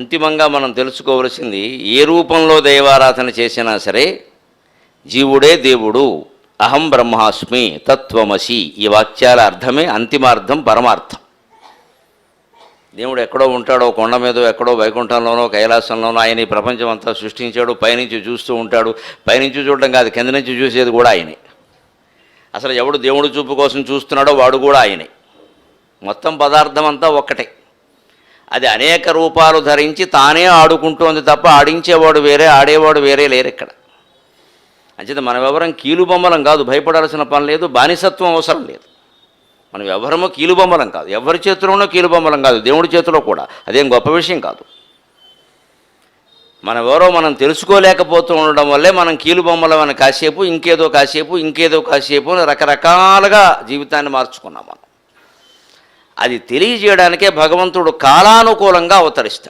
అంతిమంగా మనం తెలుసుకోవలసింది ఏ రూపంలో దైవారాధన చేసినా సరే జీవుడే దేవుడు అహం బ్రహ్మాస్మి తత్వమసి ఈ వాక్యాల అర్థమే అంతిమార్థం పరమార్థం. దేవుడు ఎక్కడో ఉంటాడో కొండ మీద ఎక్కడో వైకుంఠంలోనో కైలాసంలోనో ఆయన ఈ ప్రపంచం అంతా సృష్టించాడు పైనుంచి చూస్తూ ఉంటాడు. పైనుంచి చూడడం కాదు కింద నుంచి చూసేది కూడా ఆయనే. అసలు ఎవడు దేవుడు చూపు కోసం చూస్తున్నాడో వాడు కూడా ఆయనే. మొత్తం పదార్థం అంతా ఒక్కటే. అది అనేక రూపాలు ధరించి తానే ఆడుకుంటోంది తప్ప ఆడించేవాడు వేరే ఆడేవాడు వేరే లేరు ఇక్కడ. అంచేత మన వ్యవహారం కీలుబొమ్మలం కాదు భయపడాల్సిన పని లేదు బానిసత్వం అవసరం లేదు. మనం ఎవరమో కీలుబొమ్మలం కాదు ఎవరి చేతిలోనో కీలుబొమ్మలం కాదు దేవుడి చేతిలో కూడా. అదేం గొప్ప విషయం కాదు. మన ఎవరో మనం తెలుసుకోలేకపోతూ ఉండడం వల్లే మనం కీలుబొమ్మలం అని కాసేపు ఇంకేదో కాసేపు ఇంకేదో కాసేపు రకరకాలుగా జీవితాన్ని మార్చుకున్నాం మనం. అది తెలియజేయడానికే భగవంతుడు కాలానుకూలంగా అవతరిస్తాడు.